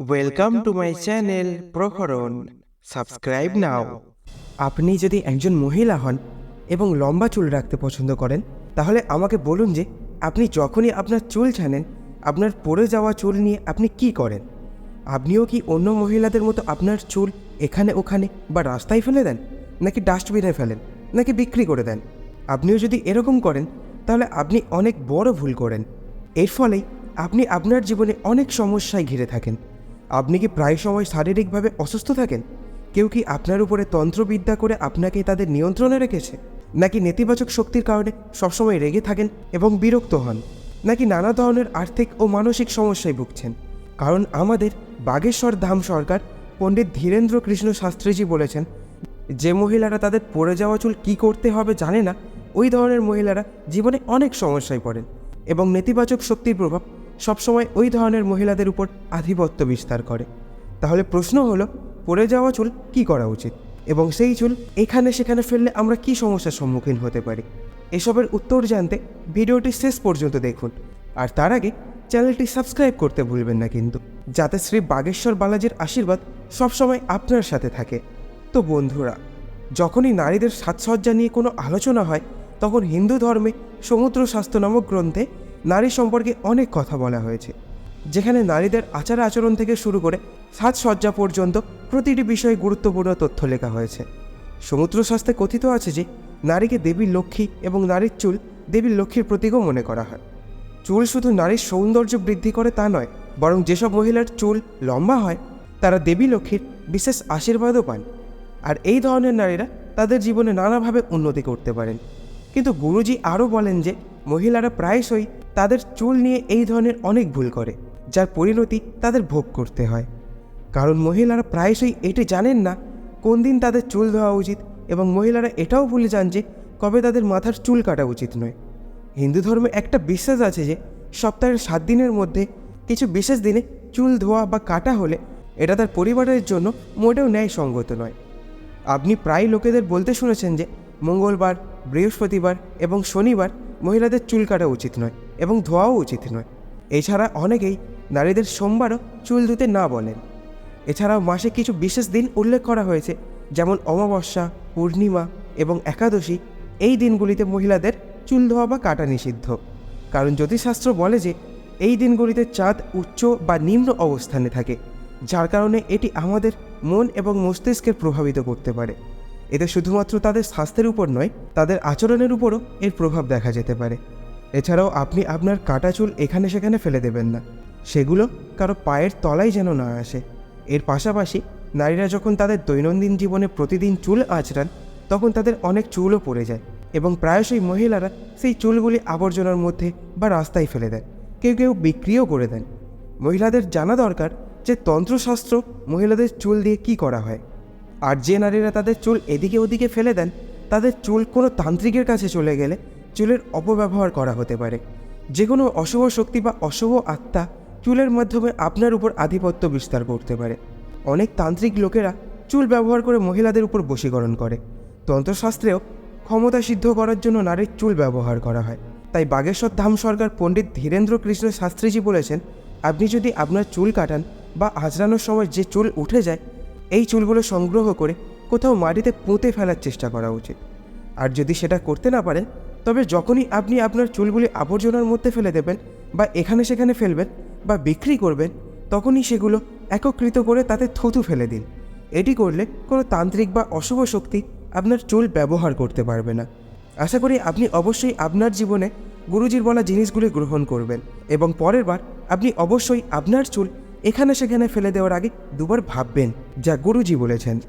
Welcome to my channel Praharan subscribe now আপনি যদি একজন মহিলা হন এবং লম্বা চুল রাখতে পছন্দ করেন, তাহলে আমাকে বলুন যে আপনি যখনই আপনার চুল ছানেন, আপনার পড়ে যাওয়া চুল নিয়ে আপনি কি করেন? আপনিও কি অন্য মহিলাদের মতো আপনার চুল এখানে ওখানে বা রাস্তায় ফেলে দেন, নাকি ডাস্টবিনে ফেলেন, নাকি বিক্রি করে দেন? আপনিও যদি এরকম করেন, তাহলে আপনি অনেক বড় ভুল করেন। এর ফলেই আপনি আপনার জীবনে অনেক সমস্যায় ঘিরে থাকেন। আপনি কি প্রায় সময় শারীরিকভাবে অসুস্থ থাকেন? কেউ কি আপনার উপরে তন্ত্রবিদ্যা করে আপনাকে তাদের নিয়ন্ত্রণে রেখেছে? নাকি নেতিবাচক শক্তির কারণে সবসময় রেগে থাকেন এবং বিরক্ত হন? নাকি নানা ধরনের আর্থিক ও মানসিক সমস্যায় ভুগছেন? কারণ আমাদের বাগেশ্বর ধাম সরকার পণ্ডিত ধীরেন্দ্র কৃষ্ণ শাস্ত্রীজি বলেছেন, যে মহিলারা তাদের পড়ে যাওয়া চুল কী করতে হবে জানে না, ওই ধরনের মহিলারা জীবনে অনেক সমস্যায় পড়েন এবং নেতিবাচক শক্তির প্রভাব সবসময় ওই ধরনের মহিলাদের উপর আধিপত্য বিস্তার করে। তাহলে প্রশ্ন হলো, পড়ে যাওয়া চুল কি করা উচিত? এবং সেই চুল এখানে সেখানে ফেললে আমরা কি সমস্যার সম্মুখীন হতে পারি? এসবের উত্তর জানতে ভিডিওটি শেষ পর্যন্ত দেখুন। আর তার আগে চ্যানেলটি সাবস্ক্রাইব করতে ভুলবেন না কিন্তু, যাতে শ্রী বাগেশ্বর বালাজির আশীর্বাদ সবসময় আপনার সাথে থাকে। তো বন্ধুরা, যখনই নারীদের সাজসজ্জা নিয়ে কোনো আলোচনা হয়, তখন হিন্দু ধর্মে সমুদ্র শাস্ত্র নামক গ্রন্থে নারী সম্পর্কে অনেক কথা বলা হয়েছে, যেখানে নারীদের আচার আচরণ থেকে শুরু করে সাজসজ্জা পর্যন্ত প্রতিটি বিষয়ে গুরুত্বপূর্ণ তথ্য লেখা হয়েছে। সমুদ্র শাস্ত্রে কথিত আছে যে, নারীকে দেবীর লক্ষ্মী এবং নারীর চুল দেবীর লক্ষ্মীর প্রতীকও মনে করা হয়। চুল শুধু নারীর সৌন্দর্য বৃদ্ধি করে তা নয়, বরং যেসব মহিলার চুল লম্বা হয়, তারা দেবী লক্ষ্মীর বিশেষ আশীর্বাদও পান। আর এই ধরনের নারীরা তাদের জীবনে নানাভাবে উন্নতি করতে পারেন। কিন্তু গুরুজি আরও বলেন যে মহিলারা প্রায়শই তাদের চুল নিয়ে এই ধরনের অনেক ভুল করে, যার পরিণতি তাদের ভোগ করতে হয়। কারণ মহিলারা প্রায়শই এটি জানেন না কোন দিন তাদের চুল ধোয়া উচিত এবং মহিলারা এটাও ভুলে যান যে কবে তাদের মাথার চুল কাটা উচিত নয়। হিন্দু ধর্মে একটা বিশ্বাস আছে যে সপ্তাহের সাত দিনের মধ্যে কিছু বিশেষ দিনে চুল ধোয়া বা কাটা হলে এটা তার পরিবারের জন্য মোটেও ন্যায়সঙ্গত নয়। আপনি প্রায় লোকেদের বলতে শুনেছেন যে মঙ্গলবার, বৃহস্পতিবার এবং শনিবার মহিলাদের চুল কাটা উচিত নয় এবং ধোয়াও উচিত নয়। এছাড়া অনেকেই নারীদের সোমবারও চুল ধুতে না বলেন। এছাড়াও মাসে কিছু বিশেষ দিন উল্লেখ করা হয়েছে, যেমন অমাবস্যা, পূর্ণিমা এবং একাদশী। এই দিনগুলিতে মহিলাদের চুল ধোয়া বা কাটা নিষিদ্ধ। কারণ জ্যোতিষশাস্ত্র বলে যে, এই দিনগুলিতে চাঁদ উচ্চ বা নিম্ন অবস্থানে থাকে, যার কারণে এটি আমাদের মন এবং মস্তিষ্কের প্রভাবিত করতে পারে। এতে শুধুমাত্র তাদের স্বাস্থ্যের উপর নয়, তাদের আচরণের উপরও এর প্রভাব দেখা যেতে পারে। এছাড়াও আপনি আপনার কাটা চুল এখানে সেখানে ফেলে দেবেন না। সেগুলো কারও পায়ের তলায় যেন না আসে। এর পাশাপাশি নারীরা যখন তাদের দৈনন্দিন জীবনে প্রতিদিন চুল আঁচড়ান, তখন তাদের অনেক চুলও পড়ে যায় এবং প্রায়শই মহিলারা সেই চুলগুলি আবর্জনার মধ্যে বা রাস্তায় ফেলে দেন, কেউ কেউ বিক্রিও করে দেন। মহিলাদের জানা দরকার যে তন্ত্রশাস্ত্র মহিলাদের চুল দিয়ে কি করা হয়। আর যে নারীরা তাদের চুল এদিকে ওদিকে ফেলে দেন, তাদের চুল কোনো তান্ত্রিকের কাছে চলে গেলে চুলের অপব্যবহার করা হতে পারে। যে কোনো অশুভ শক্তি বা অশুভ আত্মা চুলের মাধ্যমে আপনার উপর আধিপত্য বিস্তার করতে পারে। অনেক তান্ত্রিক লোকেরা চুল ব্যবহার করে মহিলাদের উপর বশীকরণ করে। তন্ত্রশাস্ত্রেও ক্ষমতা সিদ্ধ করার জন্য নারীর চুল ব্যবহার করা হয়। তাই বাগেশ্বর ধাম সরকার পণ্ডিত ধীরেন্দ্র কৃষ্ণ শাস্ত্রীজি বলেছেন, আপনি যদি আপনার চুল কাটান বা আঁচড়ানোর সময় যে চুল উঠে যায় এই চুলগুলো সংগ্রহ করে কোথাও মাটিতে পুঁতে ফেলার চেষ্টা করা উচিত। আর যদি সেটা করতে না পারেন, তবে যখনই আপনি আপনার চুলগুলি আবর্জনার মধ্যে ফেলে দেবেন বা এখানে সেখানে ফেলবেন বা বিক্রি করবেন, তখনই সেগুলো একত্রিত করে তাতে থুতু ফেলে দিন। এটি করলে কোনো তান্ত্রিক বা অশুভ শক্তি আপনার চুল ব্যবহার করতে পারবে না। আশা করি আপনি অবশ্যই আপনার জীবনে গুরুজির বলা জিনিসগুলি গ্রহণ করবেন এবং পরের বার আপনি অবশ্যই আপনার চুল এখানে সেখানে ফেলে দেওয়ার আগে দুবার ভাববেন যা গুরুজি বলেছেন।